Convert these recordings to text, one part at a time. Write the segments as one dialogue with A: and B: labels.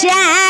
A: shine.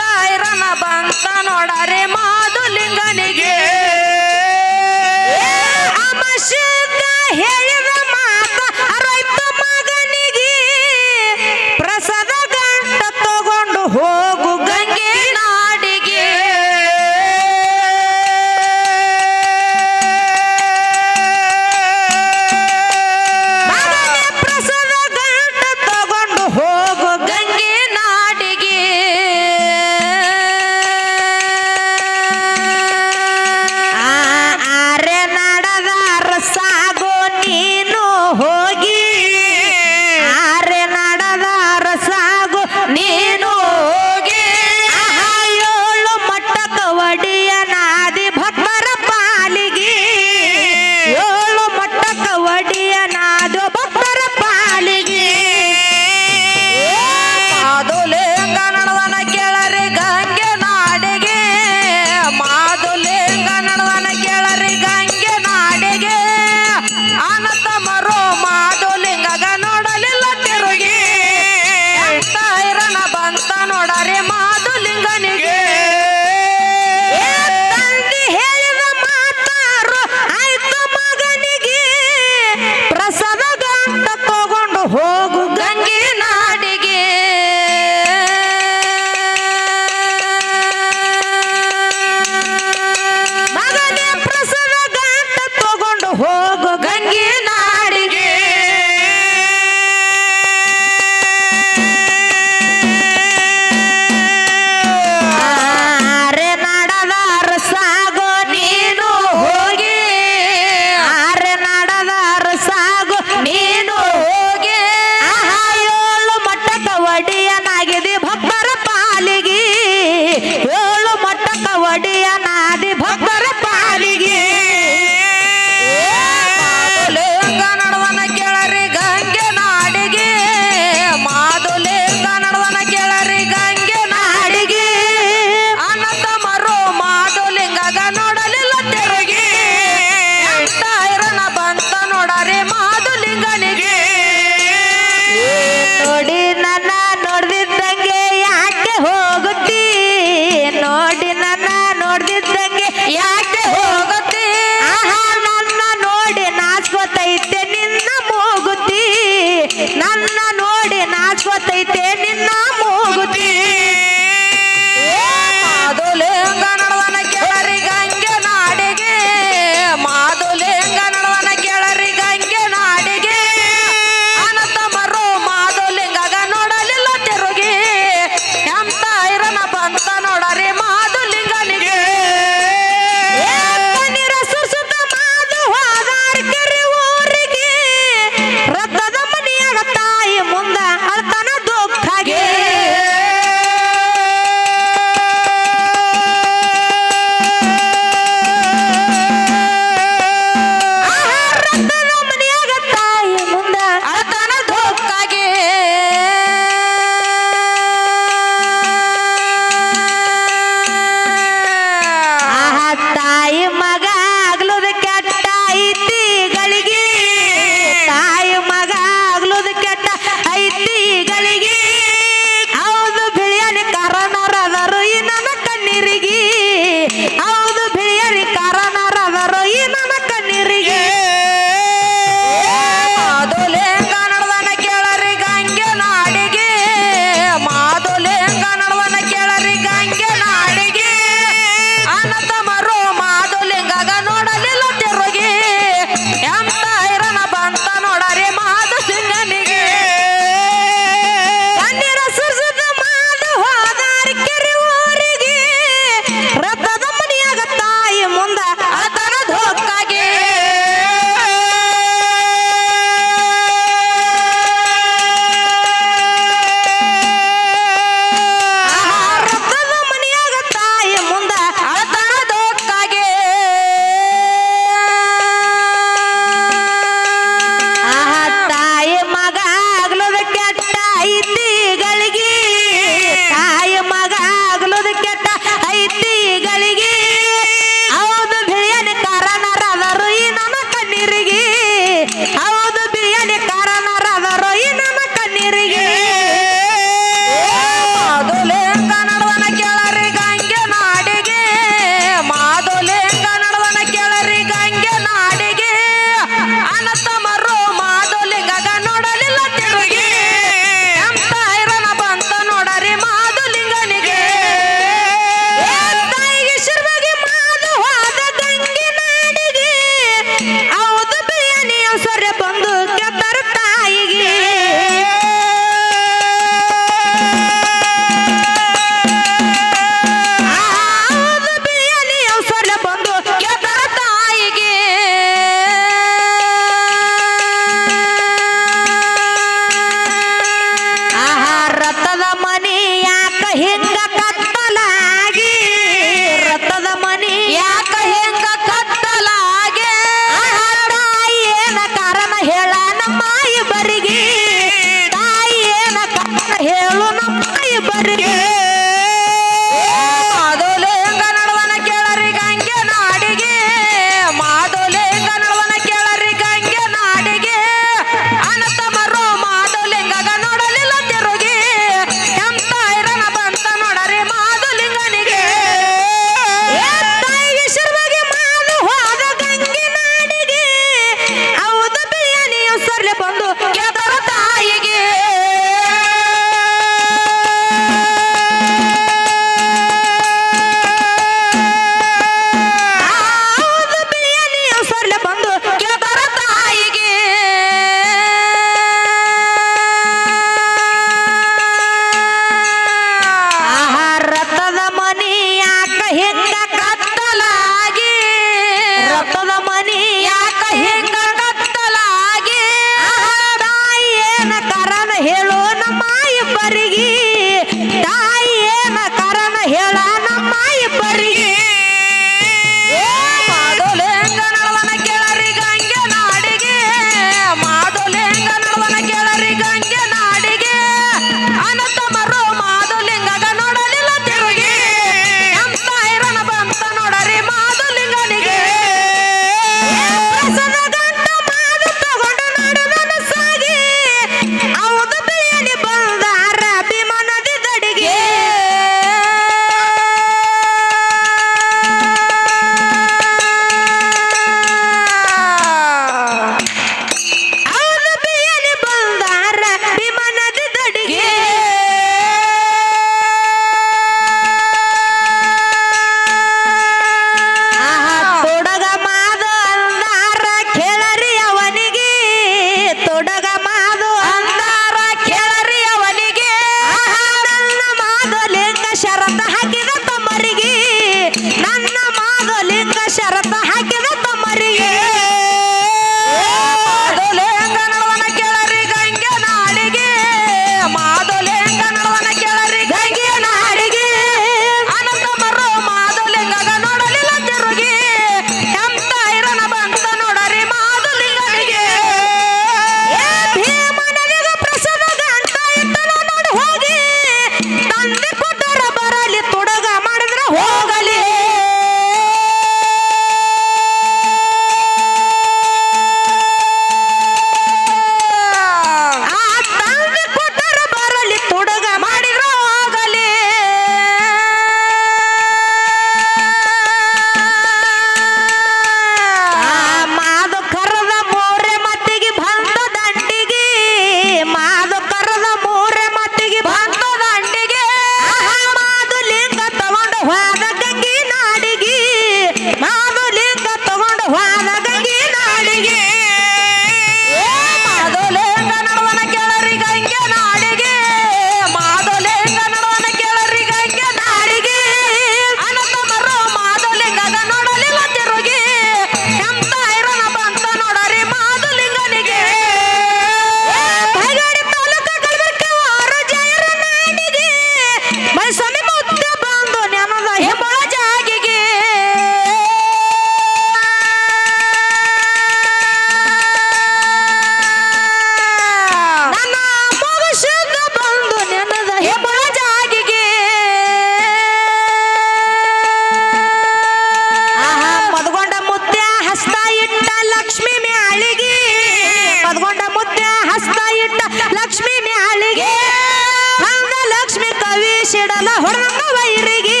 A: ಹೊಡೆದಂಗ ವೈರಿಗೆ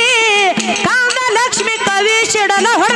A: kanda Lakshmi ಕವಿ ಸಿಡಲ ಹೊಡೆದ